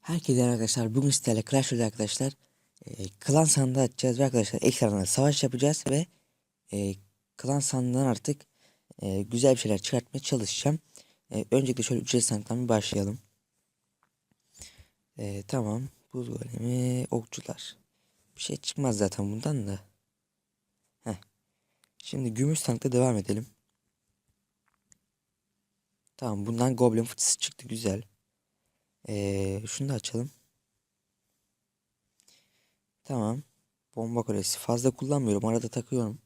Herkese arkadaşlar bugün sizlerle Clash Royale arkadaşlar e, Klan sandığı açacağız ve arkadaşlar ekranla savaş yapacağız ve e, Klan sandığından artık e, güzel bir şeyler çıkartmaya çalışacağım. E, öncelikle şöyle ücretsiz sandıktan bir başlayalım. E, tamam buz golemi okçular. Bir şey çıkmaz zaten bundan da. Heh. Şimdi gümüş sandıkta devam edelim. Tamam bundan goblin fıtısı çıktı güzel. Ee, şunu da açalım. Tamam. Bomba kulesi. Fazla kullanmıyorum. Arada takıyorum.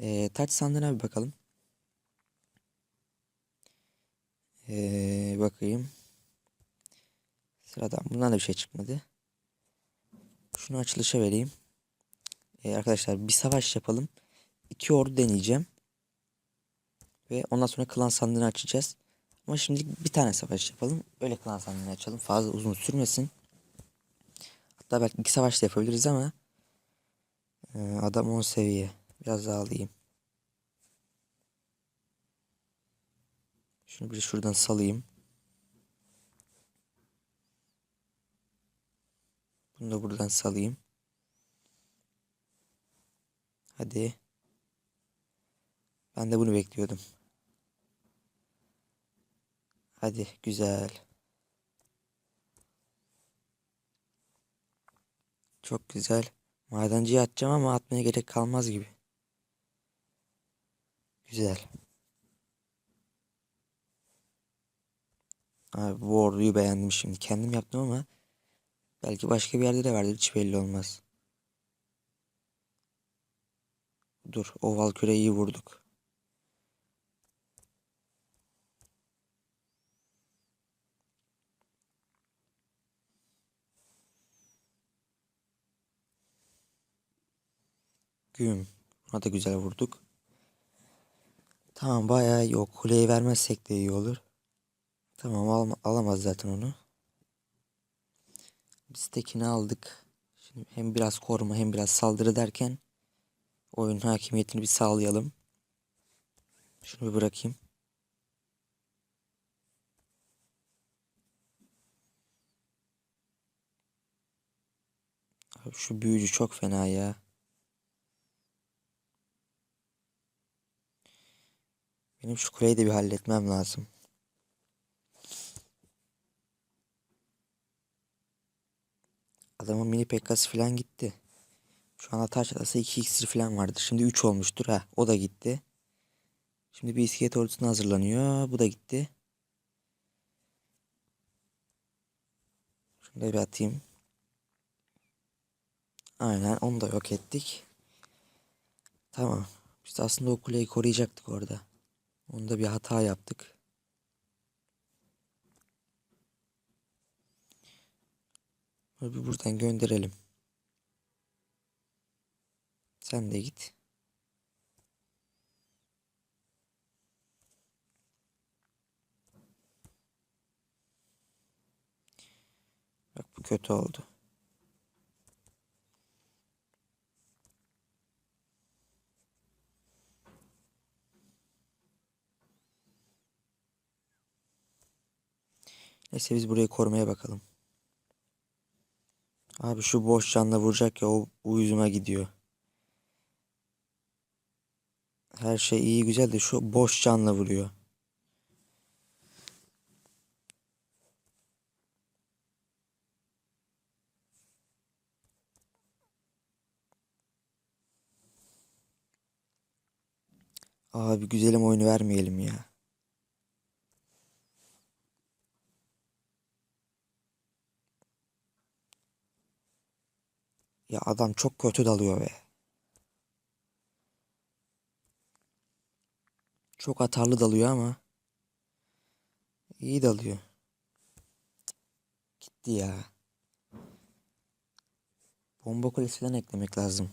Ee, taç sandığına bir bakalım. Ee, bakayım. Sıradan bundan da bir şey çıkmadı. Şunu açılışa vereyim. Ee, arkadaşlar bir savaş yapalım. İki ordu deneyeceğim. Ve ondan sonra klan sandığını açacağız. Ama şimdilik bir tane savaş yapalım. Öyle klan sandığını açalım. Fazla uzun sürmesin. Hatta belki iki savaş da yapabiliriz ama e, adam 10 seviye. Biraz daha alayım. Şunu bir şuradan salayım. Bunu da buradan salayım. Hadi. Ben de bunu bekliyordum. Hadi güzel. Çok güzel. Madenciye atacağım ama atmaya gerek kalmaz gibi. Güzel. Abi bu orduyu beğendim şimdi. Kendim yaptım ama belki başka bir yerde de vardır. Hiç belli olmaz. Dur. Oval küreyi vurduk. Güm. Buna da güzel vurduk. Tamam bayağı iyi. O kuleyi vermezsek de iyi olur. Tamam al alamaz zaten onu. Biz tekini aldık. Şimdi hem biraz koruma hem biraz saldırı derken oyun hakimiyetini bir sağlayalım. Şunu bir bırakayım. Abi şu büyücü çok fena ya. Benim şu kuleyi de bir halletmem lazım. Adamın mini pekkası falan gitti. Şu an taş atası 2 iksir falan vardı. Şimdi 3 olmuştur. ha. o da gitti. Şimdi bir iskelet ordusuna hazırlanıyor. Bu da gitti. Şunu da bir atayım. Aynen onu da yok ettik. Tamam. Biz aslında o kuleyi koruyacaktık orada. Onda bir hata yaptık. Bir buradan gönderelim. Sen de git. Bak bu kötü oldu. Neyse biz burayı korumaya bakalım. Abi şu boş canla vuracak ya o uyuzuma gidiyor. Her şey iyi güzel de şu boş canla vuruyor. Abi güzelim oyunu vermeyelim ya. Ya adam çok kötü dalıyor be. Çok atarlı dalıyor ama iyi dalıyor. Gitti ya. Bomba kulesi falan eklemek lazım.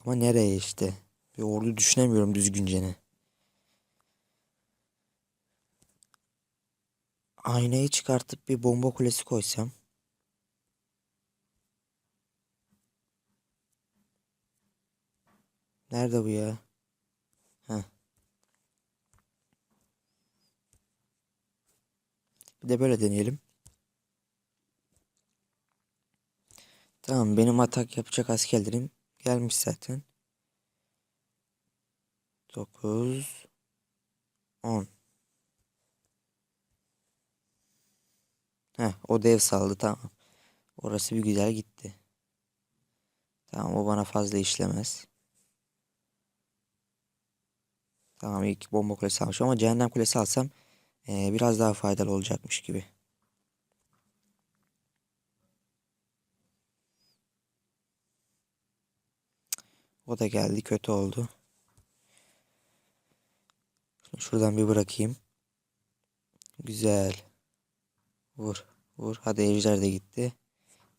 Ama nereye işte? Bir ordu düşünemiyorum düzgünce ne. Aynayı çıkartıp bir bomba kulesi koysam. Nerede bu ya? Heh. Bir de böyle deneyelim. Tamam benim atak yapacak askerlerim gelmiş zaten. 9 10 Heh, o dev saldı tamam. Orası bir güzel gitti. Tamam o bana fazla işlemez. Tamam ilk bomba kulesi almışım ama cehennem kulesi alsam eee, biraz daha faydalı olacakmış gibi. O da geldi kötü oldu. Şuradan bir bırakayım. Güzel. Vur. Vur. Hadi ejder de gitti.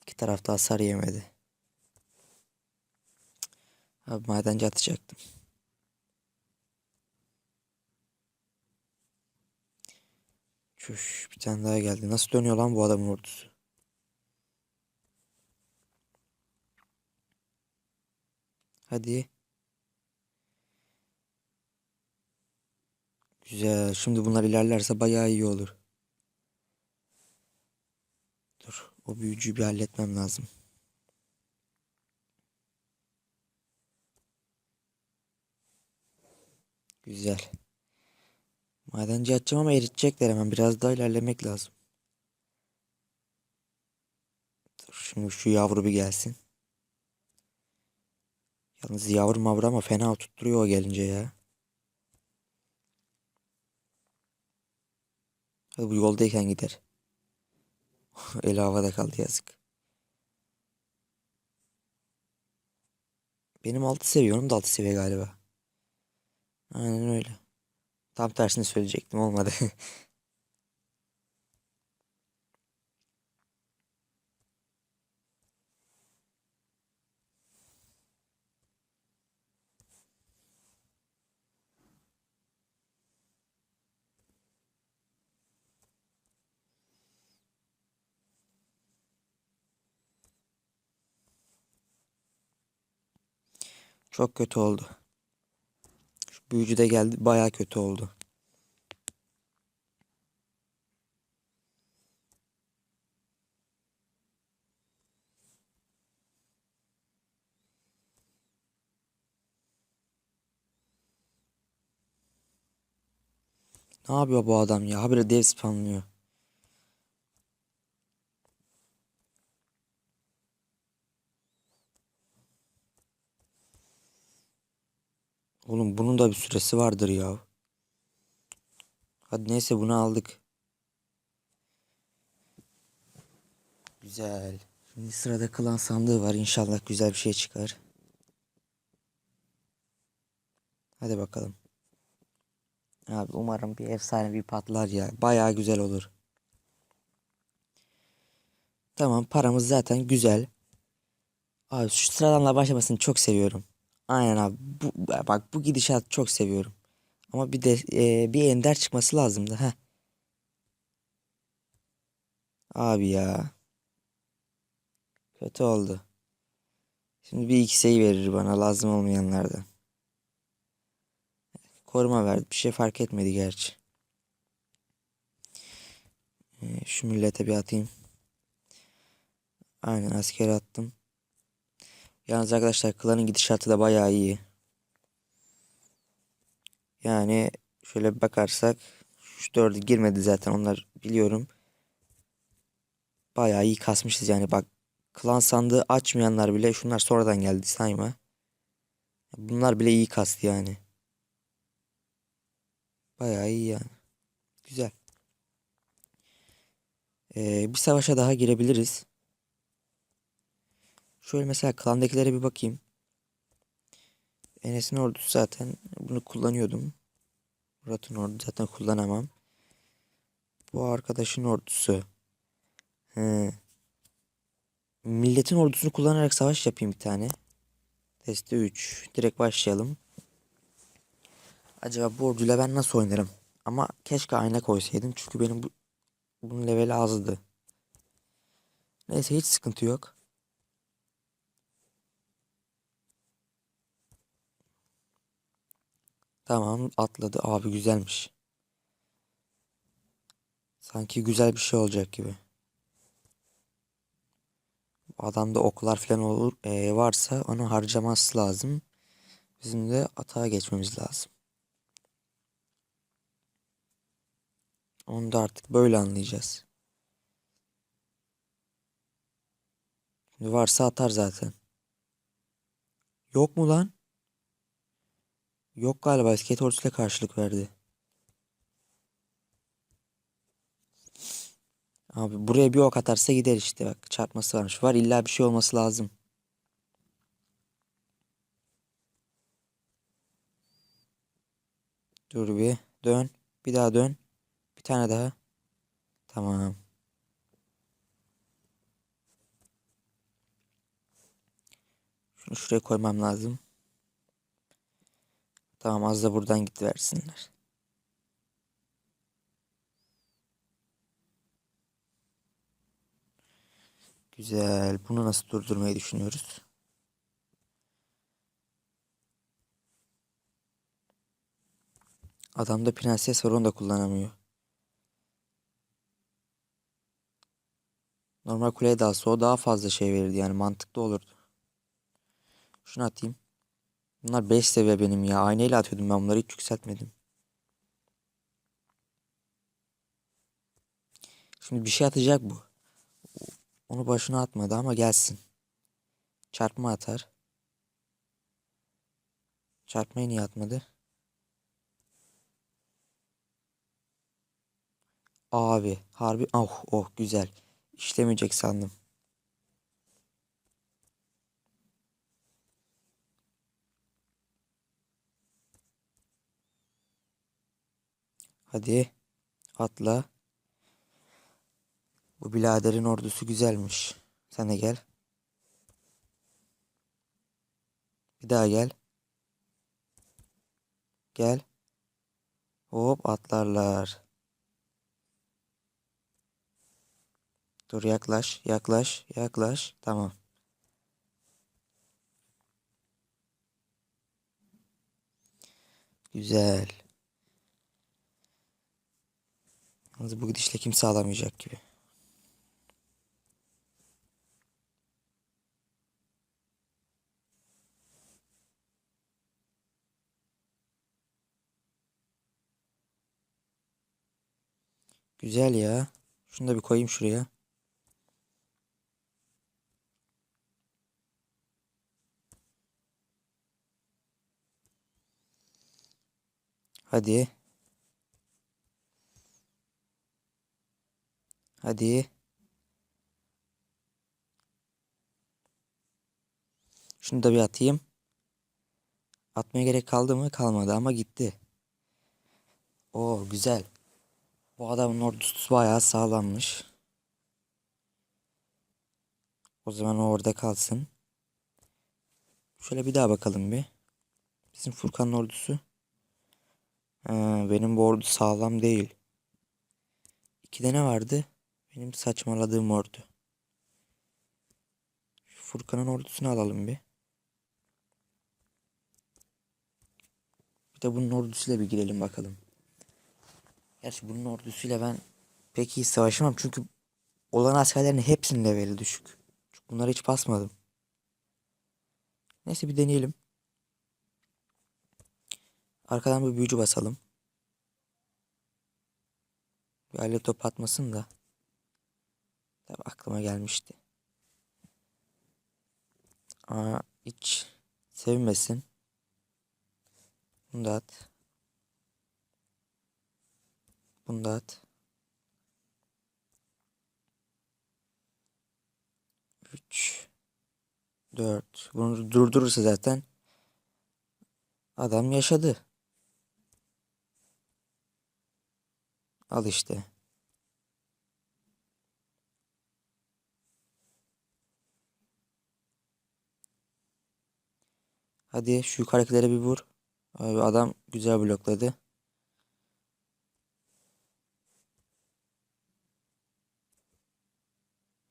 İki tarafta hasar yemedi. Abi madenci atacaktım. Çüş bir tane daha geldi. Nasıl dönüyor lan bu adamın ordusu? Hadi. Güzel. Şimdi bunlar ilerlerse bayağı iyi olur. Dur. O büyücüyü bir halletmem lazım. Güzel. Madenci atacağım ama eritecekler hemen. Biraz daha ilerlemek lazım. Dur şimdi şu yavru bir gelsin. Yalnız yavru mavru ama fena tutturuyor o gelince ya. Hadi bu yoldayken gider. Eli havada kaldı yazık. Benim 6 seviye onun da 6 seviye galiba. Aynen öyle. Tam tersini söyleyecektim olmadı. Çok kötü oldu. Büyücü de geldi baya kötü oldu. Ne yapıyor bu adam ya? Habire dev spamlıyor. Bunun da bir süresi vardır ya. Hadi neyse bunu aldık. Güzel. Şimdi sırada klan sandığı var. İnşallah güzel bir şey çıkar. Hadi bakalım. Abi umarım bir efsane bir patlar ya. Bayağı güzel olur. Tamam paramız zaten güzel. Abi şu sıradanla başlamasını çok seviyorum. Aynen abi. Bu, bak bu gidişat çok seviyorum. Ama bir de e, bir ender çıkması lazımdı. Heh. Abi ya. Kötü oldu. Şimdi bir ikseyi verir bana lazım olmayanlardan. Koruma verdi. Bir şey fark etmedi gerçi. E, şu millete bir atayım. Aynen asker attım. Yalnız arkadaşlar klanın gidişatı da bayağı iyi. Yani şöyle bir bakarsak şu dördü girmedi zaten onlar biliyorum. Bayağı iyi kasmışız yani bak klan sandığı açmayanlar bile şunlar sonradan geldi sayma. Bunlar bile iyi kastı yani. Bayağı iyi yani. Güzel. Ee, bir savaşa daha girebiliriz. Şöyle mesela klandakilere bir bakayım. Enes'in ordusu zaten bunu kullanıyordum. Murat'ın ordu zaten kullanamam. Bu arkadaşın ordusu. He. Milletin ordusunu kullanarak savaş yapayım bir tane. Teste 3. Direkt başlayalım. Acaba bu orduyla ben nasıl oynarım? Ama keşke ayna koysaydım. Çünkü benim bu, bunun leveli azdı. Neyse hiç sıkıntı yok. Tamam atladı abi güzelmiş. Sanki güzel bir şey olacak gibi. Adamda oklar falan olur e, varsa onu harcaması lazım. Bizim de atağa geçmemiz lazım. Onu da artık böyle anlayacağız. Şimdi varsa atar zaten. Yok mu lan? Yok galiba iskelet ile karşılık verdi. Abi buraya bir ok atarsa gider işte bak çarpması varmış. Var illa bir şey olması lazım. Dur bir dön. Bir daha dön. Bir tane daha. Tamam. Şunu şuraya koymam lazım. Tamam az da buradan versinler. Güzel. Bunu nasıl durdurmayı düşünüyoruz? Adamda prenses var onu da kullanamıyor. Normal kuleye dalsa o daha fazla şey verirdi yani mantıklı olurdu. Şunu atayım. Bunlar 5 seviye benim ya. Aynayla atıyordum ben bunları hiç yükseltmedim. Şimdi bir şey atacak bu. Onu başına atmadı ama gelsin. Çarpma atar. Çarpmayı niye atmadı? Abi harbi oh oh güzel. İşlemeyecek sandım. Hadi atla. Bu biraderin ordusu güzelmiş. Sen de gel. Bir daha gel. Gel. Hop atlarlar. Dur yaklaş, yaklaş, yaklaş. Tamam. Güzel. Yalnız bu gidişle kimse alamayacak gibi. Güzel ya. Şunu da bir koyayım şuraya. Hadi. Hadi. Şunu da bir atayım. Atmaya gerek kaldı mı? Kalmadı ama gitti. Oo güzel. Bu adamın ordusu bayağı sağlammış. O zaman o orada kalsın. Şöyle bir daha bakalım bir. Bizim Furkan'ın ordusu. Ha, benim bu ordu sağlam değil. İkide ne vardı? Benim saçmaladığım ordu. Şu Furkan'ın ordusunu alalım bir. Bir de bunun ordusuyla bir girelim bakalım. Gerçi bunun ordusuyla ben pek iyi savaşamam çünkü olan askerlerin hepsinin leveli düşük. Çünkü bunları hiç basmadım. Neyse bir deneyelim. Arkadan bir büyücü basalım. Bir aile top atmasın da. Aklıma gelmişti. Aa, hiç sevmesin. Bunu da at. Bunu da at. 3 4 Bunu durdurursa zaten adam yaşadı. Al işte. Hadi şu yukarıdakilere bir vur. Abi adam güzel blokladı.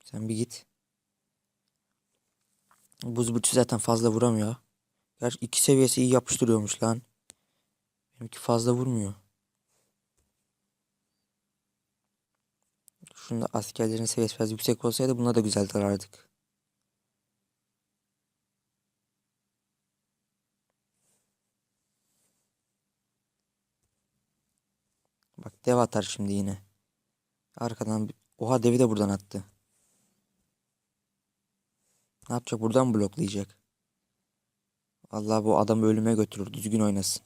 Sen bir git. Buz bıçı zaten fazla vuramıyor. Gerçi iki seviyesi iyi yapıştırıyormuş lan. Benimki fazla vurmuyor. Şunda askerlerin seviyesi biraz yüksek olsaydı buna da güzel dalardık. Bak dev atar şimdi yine. Arkadan oha devi de buradan attı. Ne yapacak? Buradan bloklayacak? Vallahi bu adamı ölüme götürür. Düzgün oynasın.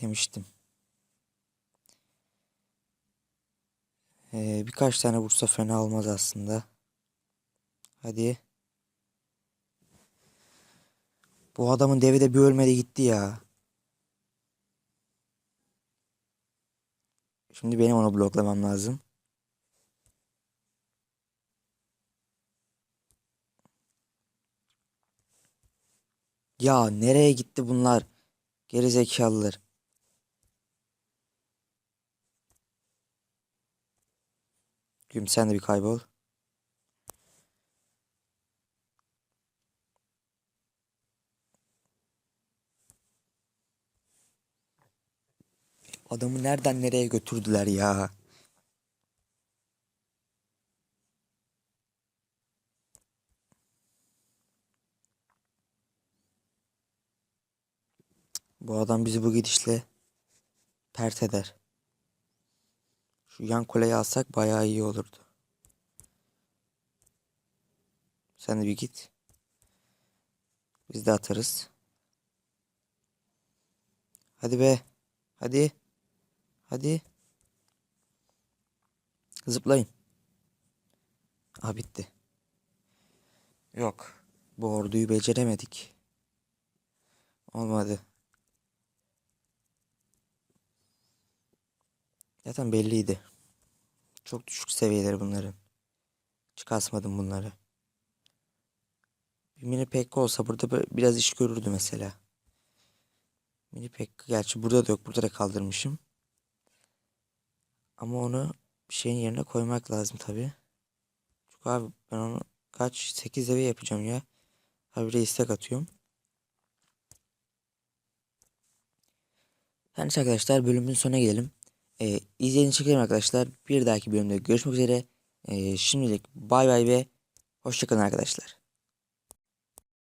Demiştim. Ee, birkaç tane vursa fena olmaz aslında. Hadi. Bu adamın devi de bir ölmedi gitti ya. Şimdi benim onu bloklamam lazım. Ya nereye gitti bunlar? Geri zekalılar. Güm sen de bir kaybol. Adamı nereden nereye götürdüler ya? Bu adam bizi bu gidişle pert eder. Şu yan kuleyi alsak bayağı iyi olurdu. Sen de bir git. Biz de atarız. Hadi be. Hadi. Hadi. Zıplayın. Aa bitti. Yok. Bu orduyu beceremedik. Olmadı. Zaten belliydi. Çok düşük seviyeleri bunların. Çıkartmadım bunları. Bir mini pekka olsa burada biraz iş görürdü mesela. Mini pekka gerçi burada da yok. Burada da kaldırmışım. Ama onu bir şeyin yerine koymak lazım tabi. Çünkü abi ben onu kaç 8 seviye yapacağım ya. Habire istek atıyorum. Yani arkadaşlar bölümün sonuna gelelim. Ee, izlediğiniz için arkadaşlar. Bir dahaki bölümde görüşmek üzere. Ee, şimdilik bay bay ve hoşçakalın arkadaşlar.